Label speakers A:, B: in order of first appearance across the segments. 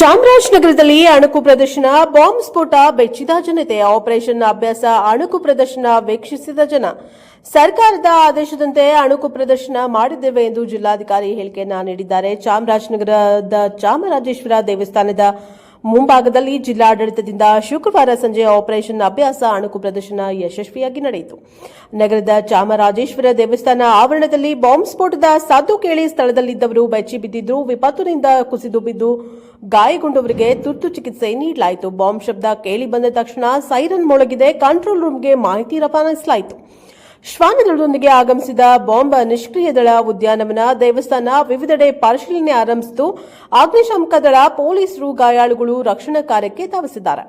A: ಚಾಮರಾಜನಗರದಲ್ಲಿ ಅಣುಕು ಪ್ರದರ್ಶನ, ಬಾಂಬ್ ಸ್ಫೋಟ, ಬೆಚ್ಚಿದ ಜನತೆ, ಆಪರೇಷನ್ ಅಭ್ಯಾಸ, ಅಣುಕು ಪ್ರದರ್ಶನ ವೀಕ್ಷಿಸಿದ ಜನ. ಸರ್ಕಾರದ ಆದೇಶದಂತೆ ಅಣುಕು ಪ್ರದರ್ಶನ ಮಾಡಿದ್ದೇವೆ ಎಂದು ಜಿಲ್ಲಾಧಿಕಾರಿ ಹೇಳಿಕೆಯನ್ನ ನೀಡಿದ್ದಾರೆ. ಚಾಮರಾಜನಗರದ ಚಾಮರಾಜೇಶ್ವರ ದೇವಸ್ಥಾನದ ಮುಂಭಾಗದಲ್ಲಿ ಜಿಲ್ಲಾಡಳಿತದಿಂದ ಶುಕ್ರವಾರ ಸಂಜೆ ಆಪರೇಷನ್ ಅಭ್ಯಾಸ ಅಣುಕು ಪ್ರದರ್ಶನ ಯಶಸ್ವಿಯಾಗಿ ನಡೆಯಿತು. ನಗರದ ಚಾಮರಾಜೇಶ್ವರ ದೇವಸ್ಥಾನ ಆವರಣದಲ್ಲಿ ಬಾಂಬ್ ಸ್ಫೋಟದ ಸಾಧು ಕೇಳಿ ಸ್ಥಳದಲ್ಲಿದ್ದವರು ಬೆಚ್ಚಿ ಬಿದ್ದಿದ್ದು ವಿಪತ್ತಿನಿಂದ ಕುಸಿದು ಬಿದ್ದು ಗಾಯಗೊಂಡವರಿಗೆ ತುರ್ತು ಚಿಕಿತ್ಸೆ ನೀಡಲಾಯಿತು. ಬಾಂಬ್ ಶಬ್ದ ಕೇಳಿ ಬಂದ ತಕ್ಷಣ ಸೈರನ್ ಮೊಳಗಿದೆ. ಕಂಟ್ರೋಲ್ ರೂಮ್ಗೆ ಮಾಹಿತಿ ರವಾನಿಸಲಾಯಿತು. ಶ್ವಾನದಳದೊಂದಿಗೆ ಆಗಮಿಸಿದ ಬಾಂಬ್ ನಿಷ್ಕ್ರಿಯ ದಳ ಉದ್ಯಾನವನ ದೇವಸ್ಥಾನ ವಿವಿಧೆಡೆ ಪರಿಶೀಲನೆ ಆರಂಭಿಸಿತು. ಅಗ್ನಿಶಾಮಕ ದಳ, ಪೊಲೀಸರು, ಗಾಯಾಳುಗಳು ರಕ್ಷಣಾ ಕಾರ್ಯಕ್ಕೆ ಧಾವಿಸಿದ್ದಾರೆ.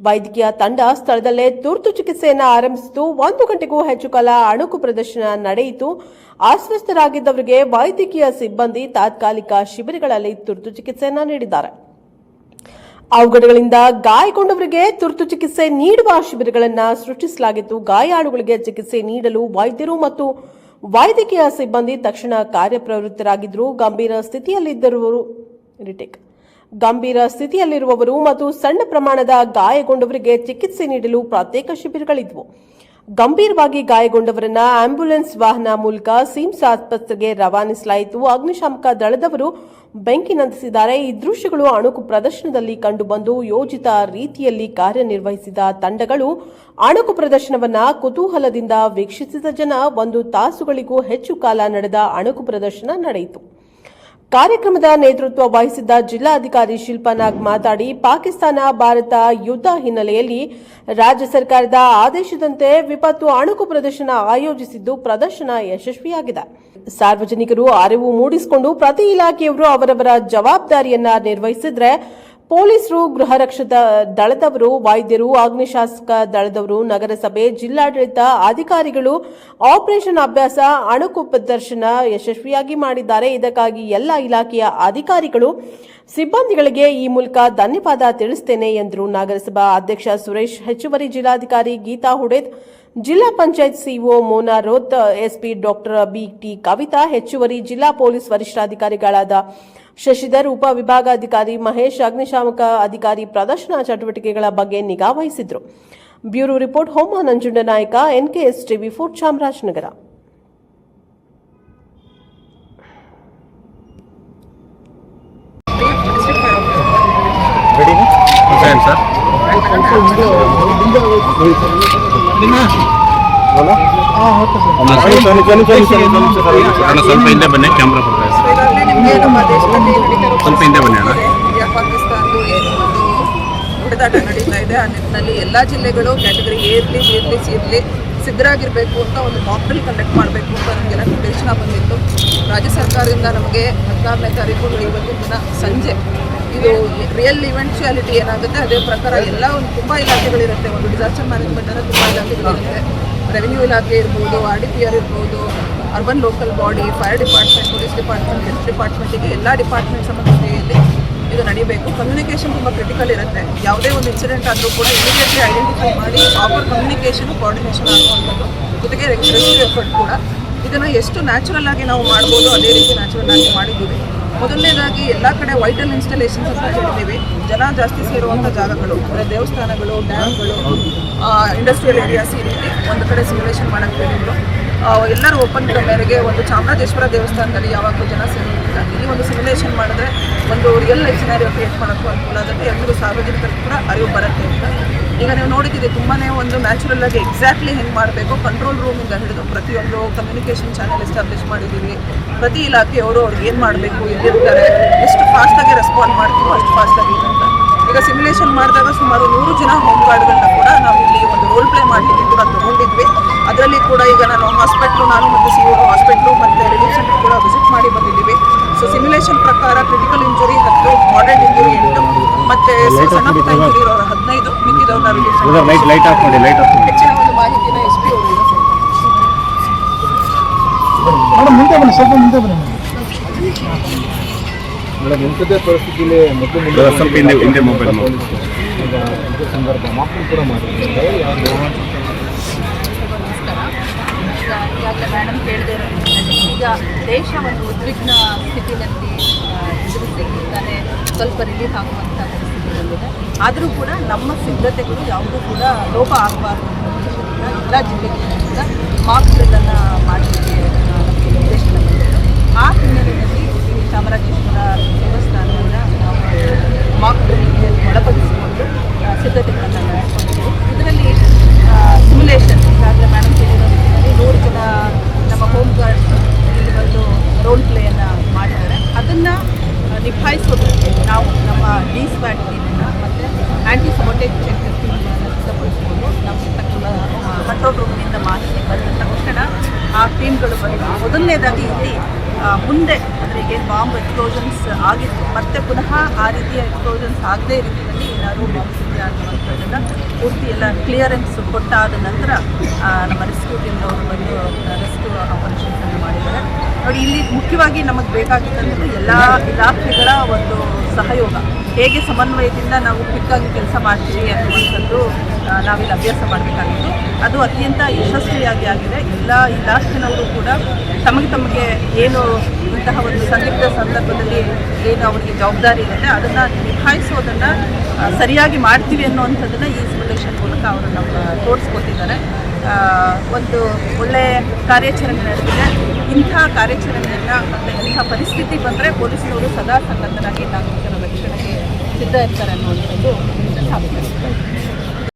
A: ವೈದ್ಯಕೀಯ ತಂಡ ಸ್ಥಳದಲ್ಲೇ ತುರ್ತು ಚಿಕಿತ್ಸೆಯನ್ನು ಆರಂಭಿಸಿತು. ಒಂದು ಗಂಟೆಗೂ ಹೆಚ್ಚು ಕಾಲ ಅಣುಕು ಪ್ರದರ್ಶನ ನಡೆಯಿತು. ಅಸ್ವಸ್ಥರಾಗಿದ್ದವರಿಗೆ ವೈದ್ಯಕೀಯ ಸಿಬ್ಬಂದಿ ತಾತ್ಕಾಲಿಕ ಶಿಬಿರಗಳಲ್ಲಿ ತುರ್ತು ಚಿಕಿತ್ಸೆಯನ್ನು ನೀಡಿದ್ದಾರೆ. ಅವಘಡಗಳಿಂದ ಗಾಯಗೊಂಡವರಿಗೆ ತುರ್ತು ಚಿಕಿತ್ಸೆ ನೀಡುವ ಶಿಬಿರಗಳನ್ನು ಸೃಷ್ಟಿಸಲಾಗಿತ್ತು ಗಾಯಾಳುಗಳಿಗೆ ಚಿಕಿತ್ಸೆ ನೀಡಲು ವೈದ್ಯರು ಮತ್ತು ವೈದ್ಯಕೀಯ ಸಿಬ್ಬಂದಿ ತಕ್ಷಣ ಕಾರ್ಯಪ್ರವೃತ್ತರಾಗಿದ್ದರು. ಗಂಭೀರ ಸ್ಥಿತಿಯಲ್ಲಿದ್ದವರು ಗಂಭೀರ ಸ್ಥಿತಿಯಲ್ಲಿರುವವರು ಮತ್ತು ಸಣ್ಣ ಪ್ರಮಾಣದ ಗಾಯಗೊಂಡವರಿಗೆ ಚಿಕಿತ್ಸೆ ನೀಡಲು ಪ್ರತ್ಯೇಕ ಶಿಬಿರಗಳಿದ್ವು. ಗಂಭೀರವಾಗಿ ಗಾಯಗೊಂಡವರನ್ನ ಆಂಬ್ಯುಲೆನ್ಸ್ ವಾಹನ ಮೂಲಕ ಸಿಮ್ಸ್ ಆಸ್ಪತ್ರೆಗೆ ರವಾನಿಸಲಾಯಿತು. ಅಗ್ನಿಶಾಮಕ ದಳದವರು ಬೆಂಕಿ ನಂದಿಸಿದ್ದಾರೆ. ಈ ದೃಶ್ಯಗಳು ಅಣುಕು ಪ್ರದರ್ಶನದಲ್ಲಿ ಕಂಡುಬಂದು ಯೋಜಿತ ರೀತಿಯಲ್ಲಿ ಕಾರ್ಯನಿರ್ವಹಿಸಿದ ತಂಡಗಳು ಅಣುಕು ಪ್ರದರ್ಶನವನ್ನ ಕುತೂಹಲದಿಂದ ವೀಕ್ಷಿಸಿದ ಜನ ಒಂದು ತಾಸುಗಳಿಗೂ ಹೆಚ್ಚು ಕಾಲ ನಡೆದ ಅಣುಕು ಪ್ರದರ್ಶನ ನಡೆಯಿತು. ಕಾರ್ಯಕ್ರಮದ ನೇತೃತ್ವ ವಹಿಸಿದ್ದ ಜಿಲ್ಲಾಧಿಕಾರಿ ಶಿಲ್ಪಾ ನಾಗ್ ಮಾತಾಡಿ, ಪಾಕಿಸ್ತಾನ, ಭಾರತ ಯುದ್ಧ ಹಿನ್ನೆಲೆಯಲ್ಲಿ ರಾಜ್ಯ ಸರ್ಕಾರದ ಆದೇಶದಂತೆ ವಿಪತ್ತು ಅಣುಕು ಪ್ರದರ್ಶನ ಆಯೋಜಿಸಿದ್ದು ಪ್ರದರ್ಶನ ಯಶಸ್ವಿಯಾಗಿದೆ. ಸಾರ್ವಜನಿಕರು ಅರಿವು ಮೂಡಿಸಿಕೊಂಡು ಪ್ರತಿ ಇಲಾಖೆಯವರು ಅವರವರ ಜವಾಬ್ದಾರಿಯನ್ನ ನಿರ್ವಹಿಸಿದ್ರೆ ಪೊಲೀಸರು, ಗೃಹ ರಕ್ಷಕ ದಳದವರು, ವೈದ್ಯರು, ಅಗ್ನಿಶಾಸಕ ದಳದವರು, ನಗರಸಭೆ ಜಿಲ್ಲಾಡಳಿತ ಅಧಿಕಾರಿಗಳು ಆಪರೇಷನ್ ಅಭ್ಯಾಸ ಅಣುಕು ಪ್ರದರ್ಶನ ಯಶಸ್ವಿಯಾಗಿ ಮಾಡಿದ್ದಾರೆ. ಇದಕ್ಕಾಗಿ ಎಲ್ಲ ಇಲಾಖೆಯ ಅಧಿಕಾರಿಗಳು, ಸಿಬ್ಬಂದಿಗಳಿಗೆ ಈ ಮೂಲಕ ಧನ್ಯವಾದ ತಿಳಿಸುತ್ತೇನೆ ಎಂದರು. ನಗರಸಭಾ ಅಧ್ಯಕ್ಷ ಸುರೇಶ್ ಹೆಚ್ಚುವರಿ, ಜಿಲ್ಲಾಧಿಕಾರಿ ಗೀತಾ ಹುಡೇದ್ ಜಿಲ್ಲಾ panchayat CEO Mona Roth SP doctor B T Kavitha ಹೆಚ್ಚುವರಿ ಜಿಲ್ಲಾ ಪೊಲೀಸ್ ವರಿಷ್ಠಾಧಿಕಾರಿಗಳಾದ ಶಶಿಧರ್ ಉಪ ವಿಭಾಗಾಧಿಕಾರಿ ಮಹೇಶ್ ಅಗ್ನಿಶಾಮಕ ಅಧಿಕಾರಿ ಪ್ರದರ್ಶನ ಚಟುವಟಿಕೆಗಳ ಬಗ್ಗೆ ನಿಗಾ ವಹಿಸಿದ್ರು. Bureau report Homa Nanjunda Nayaka NKS TV four Chamarajanagara
B: sir ಅಣ್ಣ ಸ್ವಲ್ಪ ಹಿಂದೆ ಬನ್ನಿ ಕ್ಯಾಮ್ರಾ ಬರ್ತಾ ಸ್ವಲ್ಪ ಹಿಂದೆ ಬನ್ನಿ ಅಣ್ಣ.
C: ಹೊಡೆದಾಟ ನಡೀತಾ ಇದೆ ಆ ನಿಟ್ಟಿನಲ್ಲಿ ಎಲ್ಲ ಜಿಲ್ಲೆಗಳು ಕ್ಯಾಟಗರಿ ಎ ಇರಲಿ ಬಿ ಇರಲಿ ಸಿ ಇರಲಿ ಸಿದ್ಧರಾಗಿರಬೇಕು ಅಂತ ಒಂದು ಮಾಕ್ಡ್ರಿಲ್ ಕಂಡಕ್ಟ್ ಮಾಡಬೇಕು ಅಂತ ನಮಗೆಲ್ಲ ನಿರ್ದೇಶನ ಬಂದಿತ್ತು. ರಾಜ್ಯ ಸರ್ಕಾರದಿಂದ ನಮಗೆ ಹದಿನಾರನೇ ತಾರೀಕು ಇವತ್ತಿನ ದಿನ ಸಂಜೆ. ಇದು ರಿಯಲ್ ಇವೆಂಚುಯಾಲಿಟಿ ಏನಾಗುತ್ತೆ, ಅದೇ ಪ್ರಕಾರ ಎಲ್ಲ ಒಂದು ತುಂಬ ಇಲಾಖೆಗಳಿರುತ್ತೆ. ಒಂದು ಡಿಸಾಸ್ಟರ್ ಮ್ಯಾನೇಜ್ಮೆಂಟ್ ಅಂದರೆ ತುಂಬ ಇಲಾಖೆಗಳಿರುತ್ತೆ. ರೆವಿನ್ಯೂ ಇಲಾಖೆ ಇರ್ಬೋದು ಆರ್ ಡಿ ಪಿ ಆರ್ ಇರ್ಬೋದು urban local body fire department police department health ಡಿಪಾರ್ಟ್ಮೆಂಟಿಗೆ ಎಲ್ಲ ಡಿಪಾರ್ಟ್ಮೆಂಟ್ ಸಂಬಂಧಿಸಿದಲ್ಲಿ ಇದು ನಡೀಬೇಕು. ಕಮ್ಯುನಿಕೇಷನ್ ತುಂಬ ಕ್ರಿಟಿಕಲ್ ಇರುತ್ತೆ. ಯಾವುದೇ ಒಂದು ಇನ್ಸಿಡೆಂಟ್ ಆದರೂ ಕೂಡ ಇಮಿಡಿಯೇಟ್ಲಿ ಐಡೆಂಟಿಫೈ ಮಾಡಿ ಪ್ರಾಪರ್ ಕಮ್ಯುನಿಕೇಷನ್ ಕೋಆರ್ಡಿನೇಷನ್ ಆಗುವಂಥದ್ದು. ಜೊತೆಗೆ ರೆಸ್ಕ್ಯೂ ಎಫರ್ಟ್ ಕೂಡ. ಇದನ್ನು ಎಷ್ಟು ನ್ಯಾಚುರಲ್ ಆಗಿ ನಾವು ಮಾಡ್ಬೋದು, ಅದೇ ರೀತಿ ನ್ಯಾಚುರಲ್ ಆಗಿ ಮಾಡಿದ್ದೀವಿ. ಮೊದಲನೇದಾಗಿ ಎಲ್ಲ ಕಡೆ ವೈಟಲ್ ಇನ್ಸ್ಟಾಲೇಷನ್ಸ್ ಅಂತ ಹೇಳ್ತೀವಿ. ಜನ ಜಾಸ್ತಿ ಸೇರುವಂಥ ಜಾಗಗಳು, ಅಂದರೆ ದೇವಸ್ಥಾನಗಳು ಡ್ಯಾಮ್ಗಳು ಇಂಡಸ್ಟ್ರಿಯಲ್ ಏರಿಯಾಸ್ ಈ ರೀತಿ ಒಂದು ಕಡೆ ಸಿಮ್ಯುಲೇಷನ್ ಮಾಡೋಕ್ಕೆ ಹೇಳಿದ್ರು. ಎಲ್ಲರೂ ಓಪನ್ ಮೇರೆಗೆ ಒಂದು ಚಾಮರಾಜೇಶ್ವರ ದೇವಸ್ಥಾನದಲ್ಲಿ ಯಾವಾಗಲೂ ಜನ ಸೇರೋದಿಲ್ಲ ಇಲ್ಲಿ ಒಂದು ಸಿಮ್ಯುಲೇಷನ್ ಮಾಡಿದ್ರೆ ಒಂದು ರಿಯಲ್ ಲೈಫ್ ಸಿನಾರಿಯೋ ಕ್ರಿಯೇಟ್ ಮಾಡೋಕ್ಕೂ ಅನುಕೂಲ ಆಗುತ್ತೆ. ಎಲ್ಲರೂ ಸಾರ್ವಜನಿಕರಿಗೆ ಕೂಡ ಅರಿವು ಬರುತ್ತೆ ಅಂತ. ಈಗ ನೀವು ನೋಡಿದ್ದೀವಿ ತುಂಬಾ ಒಂದು ನ್ಯಾಚುರಲ್ ಆಗಿ ಎಕ್ಸಾಕ್ಟ್ಲಿ ಹೆಂಗೆ ಮಾಡಬೇಕು ಕಂಟ್ರೋಲ್ ರೂಮಿಂದ ಹಿಡಿದು ಪ್ರತಿಯೊಂದು ಕಮ್ಯುನಿಕೇಷನ್ ಚಾನೆಲ್ ಎಸ್ಟಾಬ್ಲಿಷ್ ಮಾಡಿದ್ದೀವಿ ಪ್ರತಿ ಇಲಾಖೆಯವರು ಅವ್ರಿಗೆ ಏನು ಮಾಡಬೇಕು, ಎಲ್ಲಿರ್ತಾರೆ, ಎಷ್ಟು ಫಾಸ್ಟಾಗಿ ರೆಸ್ಪಾಂಡ್ ಮಾಡ್ತೀವೋ ಅಷ್ಟು ಫಾಸ್ಟಾಗಿ ಅಂತ ಈಗ ಸಿಮ್ಯುಲೇಷನ್ ಮಾಡಿದಾಗ ಸುಮಾರು ನೂರು ಜನ ಹೋಮ್ ಗಾರ್ಡ್ಗಳನ್ನ ಕೂಡ ನಾವು ರೋಲ್ ಪ್ಲೇ ಮಾಡಲಿಕ್ಕೆ ಕೂಡ ತಗೊಂಡಿದ್ವಿ. ಅದರಲ್ಲಿ ಕೂಡ ಈಗ ನಾನು ಹಾಸ್ಪಿಟ್ಲು ನಾನು ಮತ್ತು ಸಿ ಒ ಹಾಸ್ಪಿಟ್ಲು ಮತ್ತು ರಿಲೀಫ್ ಸೆಂಟರ್ ಕೂಡ ವಿಸಿಟ್ ಮಾಡಿ ಬಂದಿದ್ದೀವಿ. ಸೊ ಸಿಮ್ಯುಲೇಷನ್ ಪ್ರಕಾರ ಕ್ರಿಟಿಕಲ್ ಇಂಜುರಿ ಹತ್ತು ಮಾಡರ್ಡ್ ಇಂಜುರಿ ಎಂಟು ಮತ್ತು ಸಣ್ಣ ಪುಟ್ಟ ಇಂಜುರಿ ಇರೋರು ಹದಿನೈದು ಮಿಕ್ಕಿದವ್ರನ್ನ relief
D: brother light light off ಮಾಡಿ ಲೈಟ್ ಆಫ್
C: ಹೆಚ್ಚಿನ ಒಂದು ಮಾಹಿತಿನ ಎಸ್ ಪಿ ಅವರು
E: ಮೇಡಮ್ ಮುಂದೆ ಬನ್ನಿ ಸ್ವಲ್ಪ ಮುಂದೆ ಬನ್ನಿ.
D: ಇಂಥದ್ದೇ ಪರಿಸ್ಥಿತಿಯಲ್ಲಿ ಮೊದಲು ಮುಂದೆ
B: ಬ್ರದರ್, ಸ್ವಲ್ಪ ಹಿಂದೆ ಹಿಂದೆ ಮೊಬೈಲ್
D: ಈಗ ಸಂದರ್ಭ ಮಕ್ಕಳು ಕೂಡ ಮಾಡಿದ್ದಾರೆ. ಯಾರು
F: ನಮಸ್ಕಾರ. ಈಗ ಈಗಾಗಲೇ ಮೇಡಮ್ ಕೇಳಿದೆ ಈಗ ದೇಶ ಒಂದು ಉದ್ವಿಗ್ನ ಸ್ಥಿತಿನಲ್ಲಿ ಆ, ಸ್ವಲ್ಪ ರಿಲೀಫ್ ಆಗುವಂಥ ಆದರೂ ಕೂಡ ನಮ್ಮ ಸಿದ್ಧತೆಗಳು ಯಾವುದೂ ಕೂಡ ಲೋಪ ಆಗಬಾರ್ದು ಎಲ್ಲ ಜಿಲ್ಲೆಗಳಿಂದ ಕೂಡ ಮಾಕ್ ಡ್ರಿಲ್ಲನ್ನು ಮಾಡಲಿಕ್ಕೆ ಆ, ನಮಗೆ ನಿರ್ದೇಶನ ಬಂದಿತ್ತು ಆ ಹಿನ್ನೆಲೆಯಲ್ಲಿ ಈ ಚಾಮರಾಜೇಶ್ವರ ದೇವಸ್ಥಾನವನ್ನು ನಾವು ಮಾಕ್ ಡ್ರಿಲ್ಗೆ ಒಳಪಡಿಸಿಕೊಂಡು ಆ, ಸಿದ್ಧತೆಗಳನ್ನು ನಡೆಸ್ಕೊಂಡಿದ್ದೀವಿ ಇದರಲ್ಲಿ ಸಿಮ್ಯುಲೇಷನ್ ಈಗಾಗಲೇ ಮೇಡಮ್ ಹೇಳಿರೋ ರೀತಿಯಲ್ಲಿ ನೂರು ಜನ ನಮ್ಮ ಹೋಮ್ ಗಾರ್ಡ್ಸ್ ಇಲ್ಲಿ ಬಂದು ರೋಲ್ ಪ್ಲೇಯನ್ನು ಮಾಡಿದ್ದಾರೆ ಅದನ್ನು ನಿಭಾಯಿಸೋದಕ್ಕೆ ನಾವು ನಮ್ಮ ಡಿ ಸ್ಪ್ಯಾಟ್ ಟೀಮನ್ನು ಮತ್ತು ಟೀಮನ್ನು ತಕ್ಷಣ ಕಂಟ್ರೋಲ್ ರೂಮ್ನಿಂದ ಮಾಹಿತಿ ಬಂದ ತಕ್ಷಣ ಆ ಟೀಮ್ಗಳು ಬಂದು ಮೊದಲನೇದಾಗಿ ಇಲ್ಲಿ ಮುಂದೆ ಅಂದರೆ ಈಗ ಬಾಂಬ್ ಎಕ್ಸ್ಪ್ಲೋಷನ್ಸ್ ಆಗಿತ್ತು. ಮತ್ತೆ ಪುನಃ ಆ ರೀತಿಯ ಎಕ್ಸ್ಪ್ಲೋಷನ್ಸ್ ಆಗದೇ ರೀತಿಯಲ್ಲಿ ಏನಾದರೂ ಬಾಂಬ್ಸಿದೆ ಅನ್ನುವಂಥದ್ದನ್ನು ಪೂರ್ತಿ ಎಲ್ಲ ಕ್ಲಿಯರೆನ್ಸ್ ಕೊಟ್ಟಾದ ನಂತರ ನಮ್ಮ ರೆಸ್ಕ್ಯೂ ಟೀಮ್ನವರು ಬಂದು ರೆಸ್ಕ್ಯೂ ಆಪರೇಷನ್ಸನ್ನು ಮಾಡಿದ್ದಾರೆ. ನೋಡಿ, ಇಲ್ಲಿ ಮುಖ್ಯವಾಗಿ ನಮಗೆ ಬೇಕಾಗಿದ್ದಂಥದ್ದು ಎಲ್ಲ ಇಲಾಖೆಗಳ ಒಂದು ಸಹಯೋಗ. ಹೇಗೆ ಸಮನ್ವಯದಿಂದ ನಾವು ಕ್ವಿಕ್ಕಾಗಿ ಕೆಲಸ ಮಾಡ್ತೀವಿ ಅನ್ನುವಂಥದ್ದು ನಾವಿಲ್ಲಿ ಅಭ್ಯಾಸ ಮಾಡಬೇಕಾಗಿತ್ತು. ಅದು ಅತ್ಯಂತ ಯಶಸ್ವಿಯಾಗಿ ಆಗಿದೆ. ಎಲ್ಲ ಇಲಾಖೆನವರು ಕೂಡ ತಮಗೆ ತಮಗೆ ಏನು ಇಂತಹ ಒಂದು ಸಂದಿಗ್ಧ ಸಂದರ್ಭದಲ್ಲಿ ಏನು ಅವರಿಗೆ ಜವಾಬ್ದಾರಿ ಇರುತ್ತೆ, ಅದನ್ನು ನಿಭಾಯಿಸೋದನ್ನು ಸರಿಯಾಗಿ ಮಾಡ್ತೀವಿ ಅನ್ನೋವಂಥದ್ದನ್ನು ಈ ಸಿಮ್ಯುಲೇಷನ್ ಮೂಲಕ ಅವರು ನಮ್ಮ ತೋರಿಸ್ಕೊತಿದ್ದಾರೆ ಒಂದು ಒಳ್ಳೆಯ ಕಾರ್ಯಾಚರಣೆ ನಡೆದಿದೆ. ಇಂಥ ಕಾರ್ಯಾಚರಣೆಯನ್ನು ಮತ್ತು ಇಂಥ ಪರಿಸ್ಥಿತಿ ಬಂದರೆ ಪೊಲೀಸ್ನವರು ಸದಾ ಸನ್ನದ್ಧರಾಗಿ ರಕ್ಷಣೆಗೆ ಸಿದ್ಧ ಇರ್ತಾರೆ ಅನ್ನುವಂಥದ್ದು ಸಾಬೀತಾಗಿದೆ